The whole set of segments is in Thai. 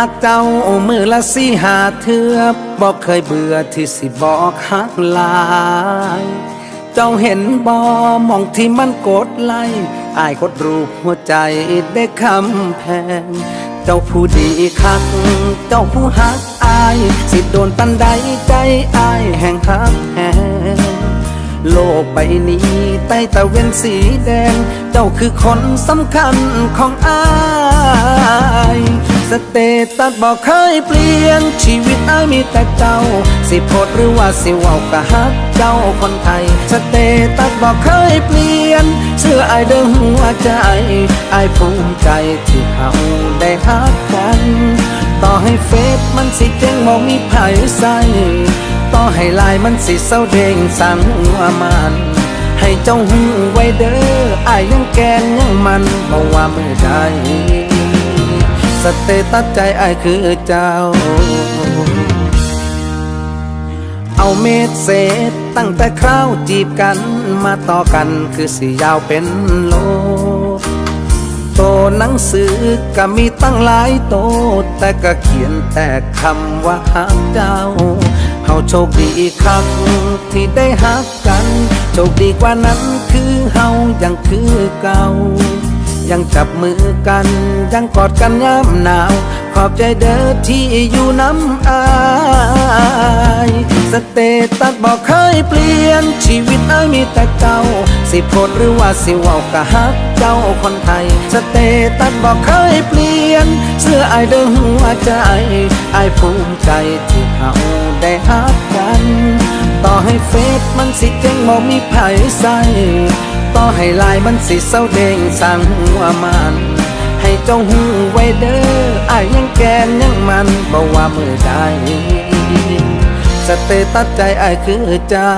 หักเจ้ามือละสีหาเทือบอกเคยเบื่อที่สิบอกหักลาย เจ้าเห็นบอมองที่มันกดไล่อายกดรูปหัวใจได้คำแพง เจ้าผู้ดีคัก เจ้าผู้หักอาย สิโดนตันใดใจอายแห่งหักแหงโลกใบนี้ใต้ตะเวนสีแดง เจ้าคือคนสำคัญของอาย เตตัสบอกเคยเปลี่ยน ชีวิตอายมีแต่เจ้า สิโพดหรือว่าสิเว้ากะฮักเจ้าคนไทย สเตตัสบอกเคยเปลี่ยน เสื้ออายเดิมหัวใจอายภูมิใจที่เขาได้ฮักกัน ต่อให้เฟซมันสิเจ๊งบ่มีไผใส่ต่อให้ลายมันสิเศร้าเด้งสั่งหัวมันให้เจ้าหูไว้เด้ออายยังแกนยังมันบ่ว่ามือใด สเตตัสใจอายคือเจ้า เอาเมตเศษตั้งแต่คราวจีบกันมาต่อกันคือสิยาวเป็นโลโตหนังสือก็มีตั้งหลายโต แต่ก็เขียนแต่คำว่าหักเจ้าเฮาโชคดีครั้งที่ได้หักกัน โชคดีกว่านั้นคือเฮายังคือเก่า ยังจับมือกัน ยังกอดกันยามหนาว ขอบใจเด้อที่อยู่น้ำอายสเตตัสบอกเคยเปลี่ยน ชีวิตไอายมีแต่เจ้า สิโพดหรือว่าสิว้ากะฮักเจ้าคนไทย สเตตัสบอกเคยเปลี่ยน เสื้อไอายเดิมหัวใจไอายภูมิใจที่เขาได้ฮักกัน ต่อให้เฟซมันสิเจ๊งบ่มีไผใส่ต่อให้ลายมันสิเศร้าเด้งสั่งว่ามัน ให้เจ้าหูไว้เด้ออายยังแกนยังมันบ่ว่ามือใดสเตตัสใจอายคือเจ้า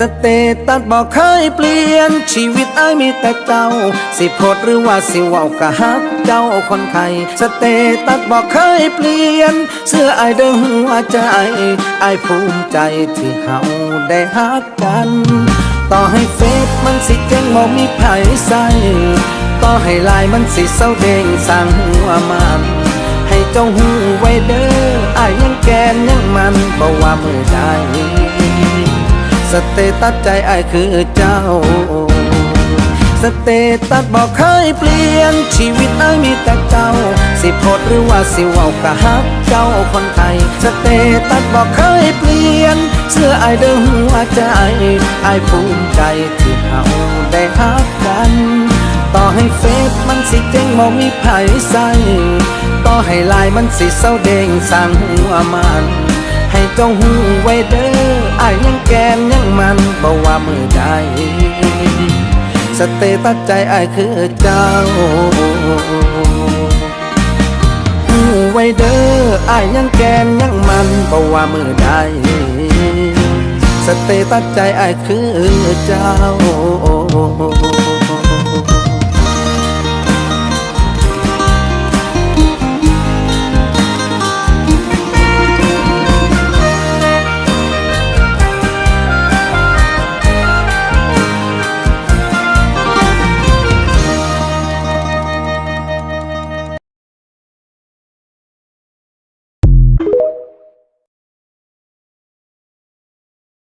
สเตตัสบอกเคยเปลี่ยน ชีวิตไอายมีแต่เจ้า สิโพดหรือว่าสิว้ากะฮักเจ้าคนไทยสเตตัสบอกเคยเปลี่ยน เสื้อไอายเดิมหัวใจไอายภูมิใจที่เฮาได้ฮักกัน ต่อให้เฟซมันสิเจ๊งบ่มีไผใส่ต่อให้ลายมันสิเศร้าเด้งสั่งหัวมันให้เจ้าหูไว้เด้อไอายยังแกนยังมันบ่ว่ามือใด เตตัสใจไอคือเจ้า สเตตัสบอกเคยเปลี่ยน ชีวิตไอมีแต่เจ้า สิโพดหรือว่าสิว้ากะฮักเจ้าคนไทย สเตตัสบอกเคยเปลี่ยน เสื้อไอายเดิมหัวใจอภูมิใจที่เขาได้ฮักกัน ต่อให้เฟซมันสิเจ๊งบ่มีไผใส่ต่อให้ลายมันสิเศร้าเด้งสั่งหัวมัน จ้าหูไว้เด้ออายยังแกนยังมันบ่ว่ามือใดสเตตัสใจอายคือเจ้าหูไว้เด้ออายยังแกนยังมันบ่ว่ามือใดสเตตัสใจอายคือเจ้า